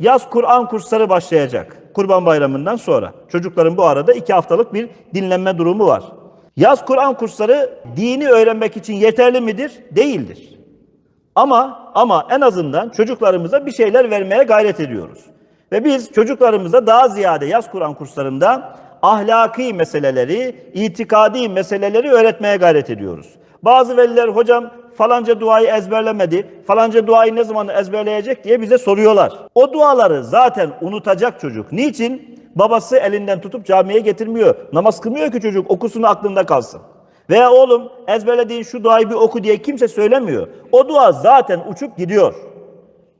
yaz Kur'an kursları başlayacak. Kurban Bayramı'ndan sonra. Çocukların bu arada iki haftalık bir dinlenme durumu var. Yaz Kur'an kursları dini öğrenmek için yeterli midir? Değildir. Ama ama en azından çocuklarımıza bir şeyler vermeye gayret ediyoruz. Ve biz çocuklarımıza daha ziyade yaz Kur'an kurslarında ahlaki meseleleri, itikadi meseleleri öğretmeye gayret ediyoruz. Bazı veliler hocam falanca duayı ezberlemedi, falanca duayı ne zaman ezberleyecek diye bize soruyorlar. O duaları zaten unutacak çocuk. Niçin? Babası elinden tutup camiye getirmiyor. Namaz kılmıyor ki çocuk okusun aklında kalsın. Veya oğlum ezberlediğin şu duayı bir oku diye kimse söylemiyor. O dua zaten uçup gidiyor.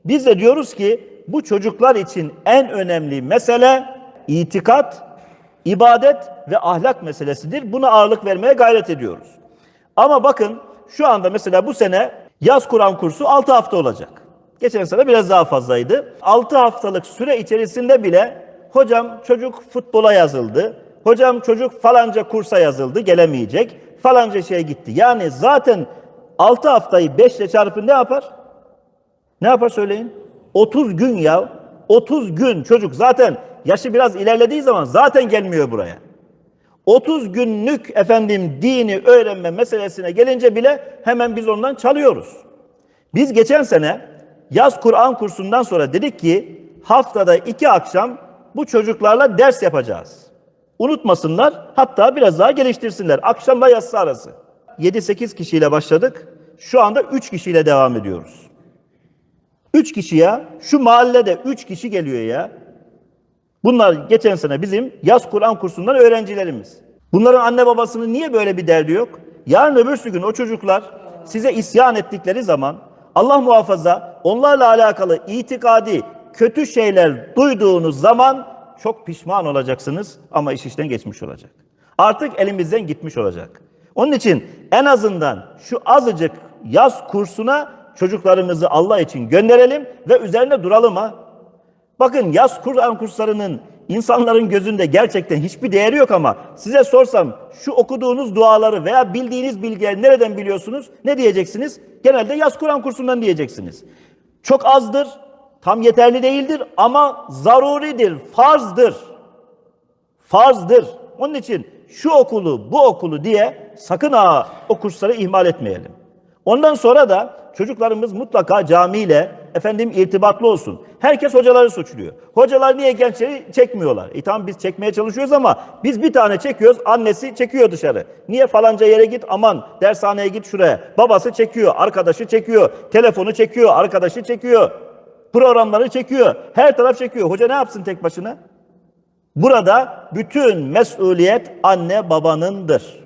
Biz de diyoruz ki bu çocuklar için en önemli mesele itikat, ibadet ve ahlak meselesidir. Buna ağırlık vermeye gayret ediyoruz. Ama bakın şu anda mesela bu sene yaz Kur'an kursu 6 hafta olacak. Geçen sene biraz daha fazlaydı. 6 haftalık süre içerisinde bile hocam çocuk futbola yazıldı. Hocam çocuk falanca kursa yazıldı gelemeyecek. Falanca şeye gitti. Yani zaten 6 haftayı 5 ile çarpın ne yapar? Ne yapar söyleyin? 30 gün ya. 30 gün çocuk zaten yaşı biraz ilerlediği zaman zaten gelmiyor buraya. 30 günlük efendim dini öğrenme meselesine gelince bile hemen biz ondan çalıyoruz. Biz geçen sene yaz Kur'an kursundan sonra dedik ki haftada iki akşam bu çocuklarla ders yapacağız. Unutmasınlar hatta biraz daha geliştirsinler. Akşamla yatsı arası. 7-8 kişiyle başladık. Şu anda 3 kişiyle devam ediyoruz. 3 kişi ya. Şu mahallede 3 kişi geliyor ya. Bunlar geçen sene bizim yaz Kur'an kursundan öğrencilerimiz. Bunların anne babasının niye böyle bir derdi yok? Yarın öbürsü gün o çocuklar size isyan ettikleri zaman Allah muhafaza onlarla alakalı itikadi kötü şeyler duyduğunuz zaman çok pişman olacaksınız ama iş işten geçmiş olacak. Artık elimizden gitmiş olacak. Onun için en azından şu azıcık yaz kursuna çocuklarımızı Allah için gönderelim ve üzerine duralım ha. Bakın yaz Kur'an kurslarının insanların gözünde gerçekten hiçbir değeri yok ama size sorsam şu okuduğunuz duaları veya bildiğiniz bilgileri nereden biliyorsunuz? Ne diyeceksiniz? Genelde yaz Kur'an kursundan diyeceksiniz. Çok azdır, tam yeterli değildir ama zaruridir, farzdır. Farzdır. Onun için şu okulu, bu okulu diye sakın ha o kursları ihmal etmeyelim. Ondan sonra da çocuklarımız mutlaka camiyle efendim irtibatlı olsun. Herkes hocaları suçluyor. Hocalar niye gençleri çekmiyorlar? E tamam biz çekmeye çalışıyoruz ama biz bir tane çekiyoruz, annesi çekiyor dışarı. Niye falanca yere git aman dershaneye git şuraya. Babası çekiyor, arkadaşı çekiyor, telefonu çekiyor, arkadaşı çekiyor. Programları çekiyor. Her taraf çekiyor. Hoca ne yapsın tek başına? Burada bütün mesuliyet anne babanındır.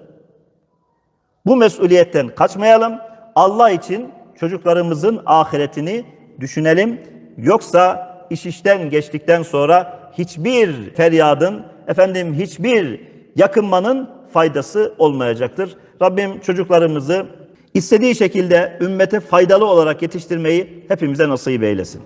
Bu mesuliyetten kaçmayalım. Allah için çocuklarımızın ahiretini düşünelim. Yoksa iş işten geçtikten sonra hiçbir feryadın, efendim hiçbir yakınmanın faydası olmayacaktır. Rabbim çocuklarımızı istediği şekilde ümmete faydalı olarak yetiştirmeyi hepimize nasip eylesin.